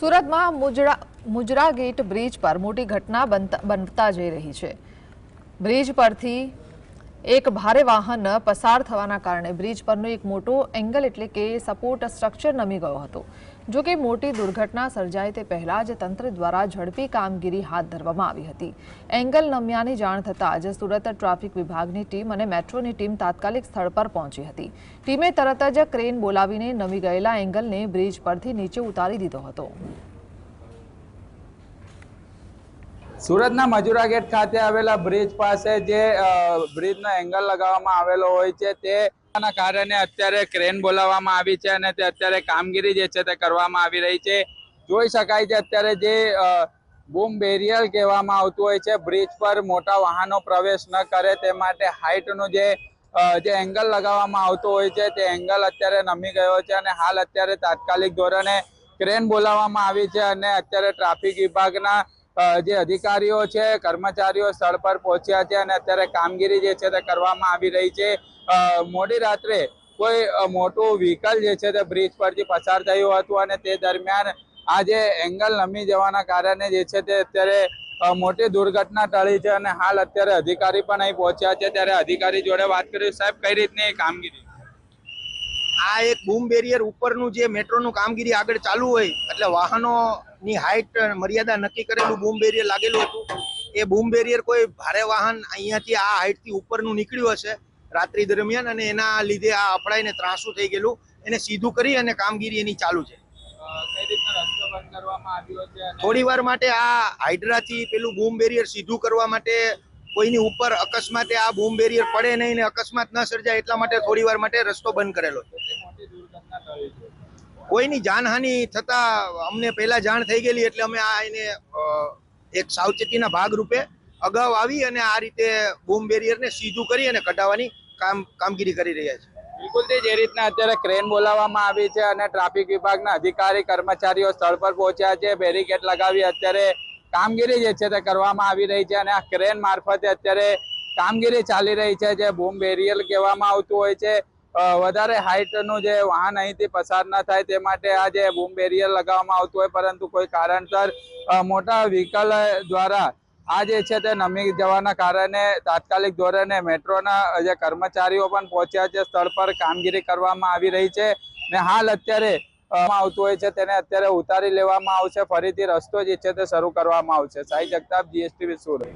સુરતમાં મુજરા મુજરા gate bridge પર મોટી ઘટના બનતા બનતા જઈ રહી છે. બ્રિજ પરથી એક ભારે વાહન પસાર થવાના કારણે બ્રિજ પરનો એક મોટો એંગલ એટલે કે સપોર્ટ સ્ટ્રક્ચર નમી ગયો હતો. જો કે મોટી દુર્ઘટના સર્જાય તે પહેલા જ તંત્ર દ્વારા ઝડપી કામગીરી હાથ ધરવામાં આવી હતી. એંગલ નમ્યાની જાણ થતાં જ સુરત ટ્રાફિક વિભાગની ટીમ અને મેટ્રોની ટીમ તાત્કાલિક સ્થળ પર પહોંચી હતી. ટીમે તરત જ ક્રેન બોલાવીને નમી ગયેલા એંગલને બ્રિજ પરથી નીચે ઉતારી દીધો હતો. સુરતના મજુરા ગેટ ખાતે આવેલા બ્રિજ પાસે જે બ્રિજનો એંગલ લગાવવામાં આવેલો હોય છે, તે કારણે અત્યારે ક્રેન બોલાવવામાં આવી છે અને તે અત્યારે કામગીરી જે છે તે કરવામાં આવી રહી છે. જોઈ શકાય છે અત્યારે જે બૂમ બેરિયર કહેવામાં આવતું હોય છે, બ્રિજ પર મોટા વાહનો પ્રવેશ ન કરે તે માટે હાઇટનું જે જે એંગલ લગાવવામાં આવતો હોય છે, તે એંગલ અત્યારે નમી ગયો છે અને હાલ અત્યારે તાત્કાલિક ધોરણે ક્રેન બોલાવવામાં આવી છે અને અત્યારે ટ્રાફિક વિભાગના જે અધિકારીઓ છે, કર્મચારીઓ સ્થળ પર પહોંચ્યા છે અને અત્યારે કામગીરી જે છે તે કરવામાં આવી રહી છે. મોડી રાત્રે કોઈ મોટું વ્હીકલ જે છે તે બ્રિજ પરથી પસાર થયું હતું અને તે દરમિયાન આ જે એંગલ નમી જવાના કારણે જે છે તે અત્યારે મોટી દુર્ઘટના ટળી છે અને હાલ અત્યારે અધિકારી પણ અહીં પહોંચ્યા છે. ત્યારે અધિકારી જોડે વાત કરી. સાહેબ, કઈ રીતની કામગીરી? આ એક બૂમ બેરિયર ઉપરનું જે મેટ્રોનું કામગીરી આગળ ચાલુ હોય એટલે વાહનોની હાઇટ મર્યાદા નક્કી કરેલું બૂમ બેરિયર લાગેલું હતું. એ બૂમ બેરિયર કોઈ ભારે વાહન અહીંયાથી આ હાઇટથી ઉપરનું નીકળ્યું હશે રાત્રિ દરમિયાન અને એના લીધે આ અપડાઈને ત્રાસું થઈ ગયેલું. એને સીધું કરી અને કામગીરી એની ચાલુ છે. થોડી વાર માટે આ હાઇડ્રાથી પેલું બૂમ બેરિયર સીધું કરવા માટે કોઈની ઉપર અકસ્માતે આ બૂમ બેરિયર પડે નહીં ને અકસ્માત ન સર્જાય એટલા માટે થોડી વાર માટે રસ્તો બંધ કરેલો. છે કોઈની જાનહાનિ થતા અમને પહેલા જાણ થઈ ગયેલી એટલે અમે આ એને એક સાવચેતીના ભાગરૂપે અગાઉ આવી અને આ રીતે બૂમ બેરિયરને સીધું કરી અને કઢાવવાની કામ, કામગીરી કરી રહ્યા છે બિલકુલથી જે રીતના અત્યારે ક્રેન બોલાવવામાં આવી છે અને ટ્રાફિક વિભાગના અધિકારી કર્મચારીઓ સ્થળ પર પહોંચ્યા છે. બેરિકેડ લગાવી અત્યારે કામગીરી જે છે તે કરવામાં આવી રહી છે અને આ ક્રેન મારફતે અત્યારે કામગીરી ચાલી રહી છે જે બૂમ બેરિયલ કહેવામાં આવતું હોય છે. વધારે હાઇટનું જે વાહન અહીંથી પસાર ન થાય તે માટે આ જે બૂમ બેરિયર લગાવવામાં આવતું હોય પરંતુ કોઈ કારણસર મોટા વ્હીકલ દ્વારા આ જે છે તે નમી જવાના કારણે તાત્કાલિક ધોરણે મેટ્રોના જે કર્મચારીઓ પણ પહોંચ્યા છે, સ્થળ પર કામગીરી કરવામાં આવી રહી છે. ને હાલ અત્યારે આવતું હોય છે, તેને અત્યારે ઉતારી લેવામાં આવશે. ફરીથી રસ્તો જે છે તે શરૂ કરવામાં આવશે. સાઈ જગતાપ જીએસટીવી સુરત.